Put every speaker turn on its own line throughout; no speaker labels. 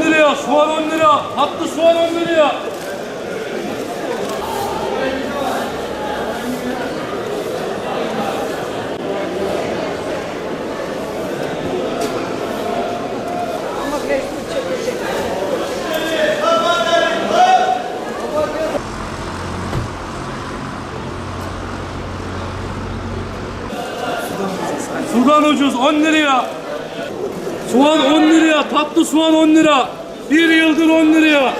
lira, soğan 10 lira, tatlı soğan 10 lira. Sudan ucuz 10 liraya. Soğan 10 liraya, tatlı soğan 10 lira. Bir yıldır 10 liraya.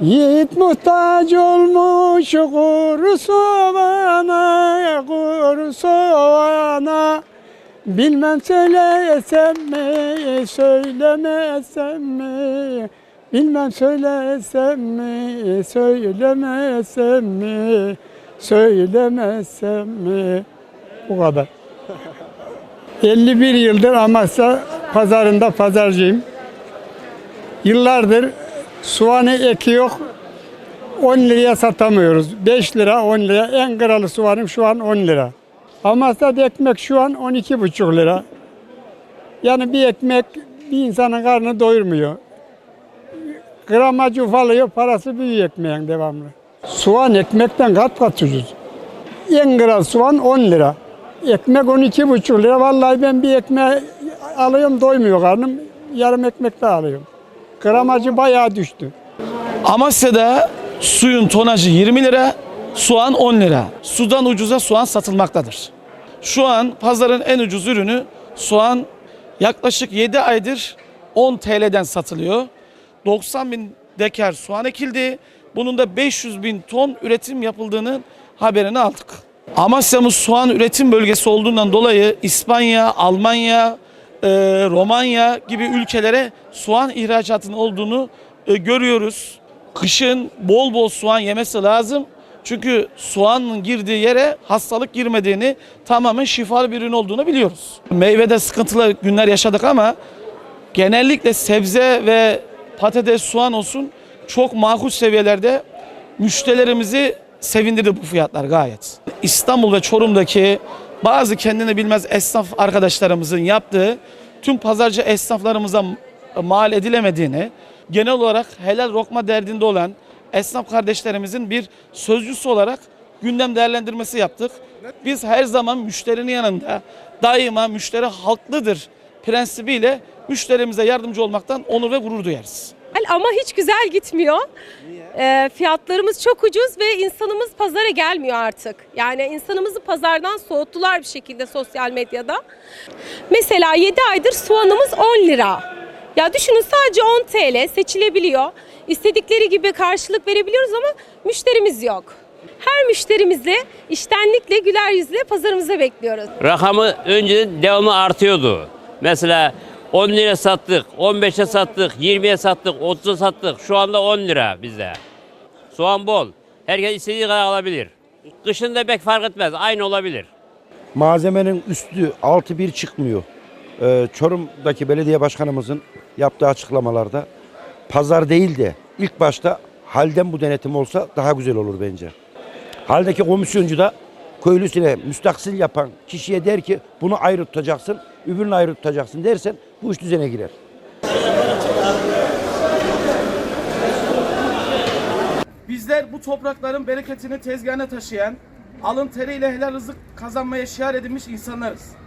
Yiğit muhtaç olmuş kuru soğana, kuru soğana. Bilmem söylesem mi, söylemesem mi? Bilmem söylesem mi, söylemesem mi? Söylemesem mi? Bu kadar. 51 yıldır Amasya pazarında pazarcıyım. Yıllardır soğanı eki yok. 10 liraya satamıyoruz. 5 lira 10 lira. En kralı soğanım şu an 10 lira. Amasya'da ekmek şu an 12,5 lira. Yani bir ekmek bir insanın karnını doyurmuyor. Gramajı ufalıyor, parası büyüyor ekmeğin devamlı. Soğan ekmekten kat kat ucuz. En kral soğan 10 lira. Ekmek 12,5 lira. Vallahi ben bir ekmeği alıyorum doymuyor karnım. Yarım ekmek daha alıyorum. Gramajı bayağı düştü.
Amasya'da suyun tonajı 20 lira, soğan 10 lira. Sudan ucuza soğan satılmaktadır. Şu an pazarın en ucuz ürünü soğan yaklaşık 7 aydır 10 TL'den satılıyor. 90 bin dekar soğan ekildi. Bunun da 500 bin ton üretim yapıldığının haberini aldık. Amasya'mız soğan üretim bölgesi olduğundan dolayı İspanya, Almanya, e, Romanya gibi ülkelere soğan ihracatının olduğunu e, görüyoruz. Kışın bol bol soğan yemesi lazım. Çünkü soğanın girdiği yere hastalık girmediğini, tamamen şifalı bir ürün olduğunu biliyoruz. Meyvede sıkıntılı günler yaşadık ama genellikle sebze ve patates, soğan olsun çok makul seviyelerde müşterilerimizi sevindirdi bu fiyatlar gayet. İstanbul ve Çorum'daki bazı kendini bilmez esnaf arkadaşlarımızın yaptığı tüm pazarcı esnaflarımıza mal edilemediğini, genel olarak helal lokma derdinde olan esnaf kardeşlerimizin bir sözcüsü olarak gündem değerlendirmesi yaptık. Biz her zaman müşterinin yanında daima müşteri haklıdır prensibiyle müşterimize yardımcı olmaktan onur ve gurur duyarız.
Ama hiç güzel gitmiyor. Ee, fiyatlarımız çok ucuz ve insanımız pazara gelmiyor artık. Yani insanımızı pazardan soğuttular bir şekilde sosyal medyada. Mesela 7 aydır soğanımız 10 lira. Ya düşünün sadece 10 TL seçilebiliyor. İstedikleri gibi karşılık verebiliyoruz ama müşterimiz yok. Her müşterimizi iştenlikle güler yüzle pazarımıza bekliyoruz.
rakamı önceden devamlı artıyordu. Mesela 10 lira sattık, 15'e sattık, 20'ye sattık, 30'a sattık. Şu anda 10 lira bizde. Soğan bol. Herkes istediği kadar alabilir. Kışın da pek fark etmez. Aynı olabilir.
malzemenin üstü altı bir çıkmıyor. Ee, Çorum'daki belediye başkanımızın yaptığı açıklamalarda pazar değil de ilk başta halden bu denetim olsa daha güzel olur bence. Haldeki komisyoncu da köylüsüne müstaksil yapan kişiye der ki bunu ayrı tutacaksın, öbürünü ayrı tutacaksın dersen bu iş düzene girer.
Bizler bu toprakların bereketini tezgahına taşıyan, alın teriyle helal rızık kazanmaya şiar edilmiş insanlarız.